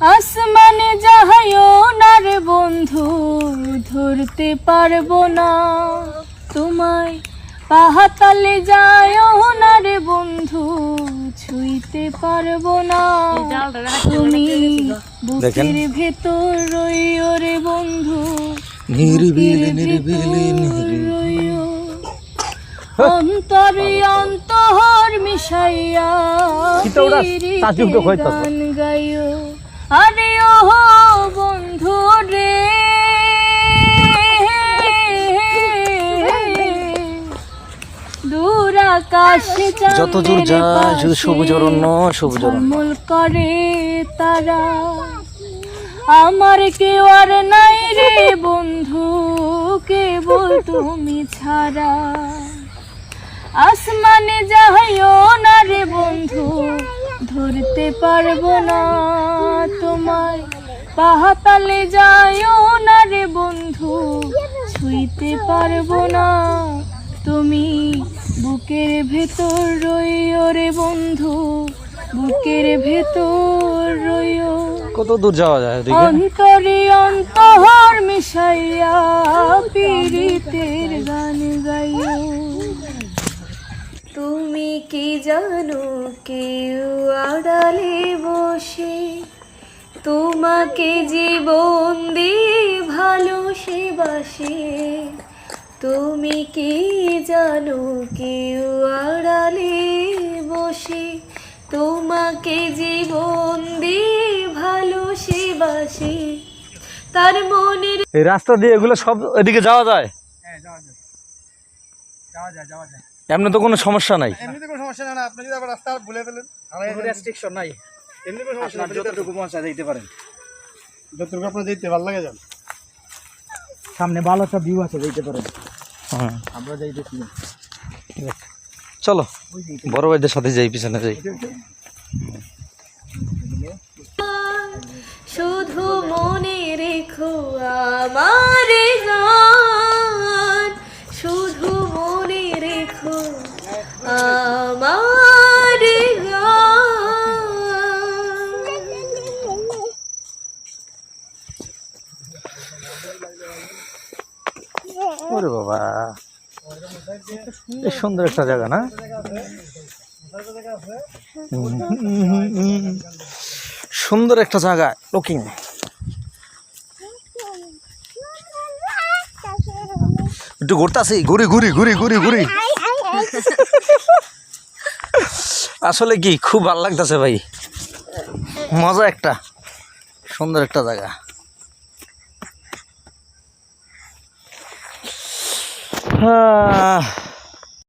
আসমানে যাহাইও না রে বন্ধু ধরতে পারব না। তোমায় পাহাতালে যায়ও না রে বন্ধু ছুঁইতে পারব না। তুমি। বুকের ভেতর রইও রে বন্ধু নিরিবিলি নিরিবিলি রইও। অন্তরে অন্তর মিশাইয়া। গান গাইও। আরে ও বন্ধু রে। দূর আকাশে যত দূর যায় শুধু সবুজ অরণ্য সবুজ ঝলমল করে তারা। আমার কেউ আর নাই রে বন্ধু কেবল তুমি ছাড়া। আসমানে যাইও না রে বন্ধু ধরতে পারব না। তোমায়। পাহাতালে যাইও না রে বন্ধু ছুঁইতে পারব না। তুমি বুকের ভেতর রইও রে বন্ধু বুকের ভেতর রইও। কত দূর যাওয়া যায় অন্তরে অন্তর মিশাইয়া পীড়িতের গান গাইও। তুমি কি জানো কেউ আড়ালে বসে তোমাকে জীবন দিয়ে ভালোসে বাসে তুমি কি জানো কেউ আড়ালে বসে? তোমাকে জীবন দিয়ে ভালোসে বাসে তার মনের এই রাস্তা দিয়ে এগুলো সব এদিকে যাওয়া যায়? এমনি তো কোনো সমস্যা নাই? এমনিতে কোনো সমস্যা নেই না। আপনি যদি আবার রাস্তা ভুলে ফেলেন কোনো রেস্ট্রিকশন নাই। এমনি আপনার নেই যতটুকু মন চায় দিতে পারেন। যতটুকু আপনার যেতে ভালো লাগে যান। সামনে ভালো একটা ভিউ আছে দিতে পারেন। হ্যাঁ। আমরা যাইতেছি চলো বড় ভাইদের সাথে যাই পিছনে যাই। শুধু মনে রেখো আমার। ওরে বাবা। সুন্দর একটা জায়গা, না। সুন্দর একটা জায়গা, লুকিং। একটু ঘুরতাছি, ঘুরি ঘুরি ঘুরি ঘুরি ঘুরি। আসলে কি, খুব ভালো লাগতেছে ভাই। মজা একটা, সুন্দর একটা জায়গা। 啊。